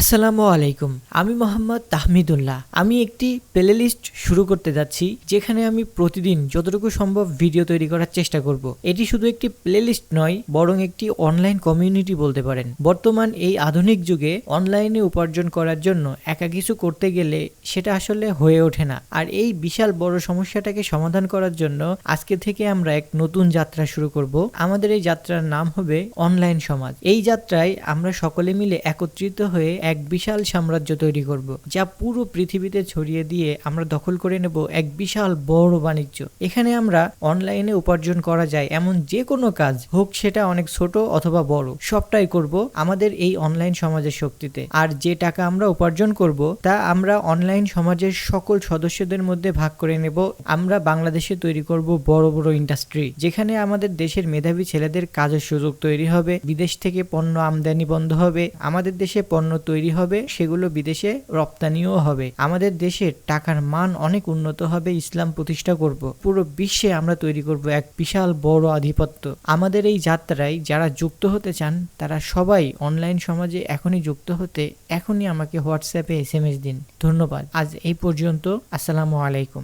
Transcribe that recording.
আসসালামু আলাইকুম, আমি মোহাম্মদ তাহমিদুল্লাহ। আমি একটি প্লেলিস্ট শুরু করতে যাচ্ছি, যেখানে আমি প্রতিদিন যতটুকু সম্ভব ভিডিও তৈরি করার চেষ্টা করব। এটি শুধু একটি প্লে লিস্ট নয়, বরং একটি অনলাইন কমিউনিটি বলতে পারেন। বর্তমান এই আধুনিক যুগে অনলাইনে উপার্জন করার জন্য একা কিছু করতে গেলে সেটা আসলে হয়ে ওঠে না। আর এই বিশাল বড় সমস্যাটাকে সমাধান করার জন্য আজকে থেকে আমরা এক নতুন যাত্রা শুরু করব। আমাদের এই যাত্রার নাম হবে অনলাইন সমাজ। এই যাত্রায় আমরা সকলে মিলে একত্রিত হয়ে এক বিশাল সাম্রাজ্য তৈরি করব, যা পুরো পৃথিবীতে ছড়িয়ে দিয়ে আমরা দখল করে নেব এক বিশাল বড় বাণিজ্য। এখানে আমরা অনলাইনে উপার্জন করা যায়, এমন যে কোনো কাজ, হোক সেটা অনেক ছোট অথবা বড়। সবটাই করব আমাদের এই অনলাইন সমাজের শক্তিতে। আর যে টাকা আমরা উপার্জন করব, তা আমরা অনলাইন সমাজের সকল সদস্যদের মধ্যে ভাগ করে নেব। আমরা বাংলাদেশে তৈরি করব বড় বড় ইন্ডাস্ট্রি, যেখানে আমাদের দেশের মেধাবী ছেলেদের কাজের সুযোগ তৈরি হবে, বিদেশ থেকে পণ্য আমদানি বন্ধ হবে, আমাদের দেশে পণ্য তৈরি হবে, সেগুলো বিদেশে রপ্তানিও হবে। আমাদের দেশের টাকার মান অনেক উন্নত হবে, ইসলাম প্রতিষ্ঠা করব। পুরো বিশ্বে আমরা তৈরি করব এক বিশাল বড় আধিপত্য। আমাদের এই যাত্রায় যারা যুক্ত হতে চান, তারা সবাই অনলাইন সমাজে এখনই যুক্ত হতে, এখনই আমাকে হোয়াটসঅ্যাপে এস দিন। ধন্যবাদ। আজ এই পর্যন্ত, আসসালামু আলাইকুম।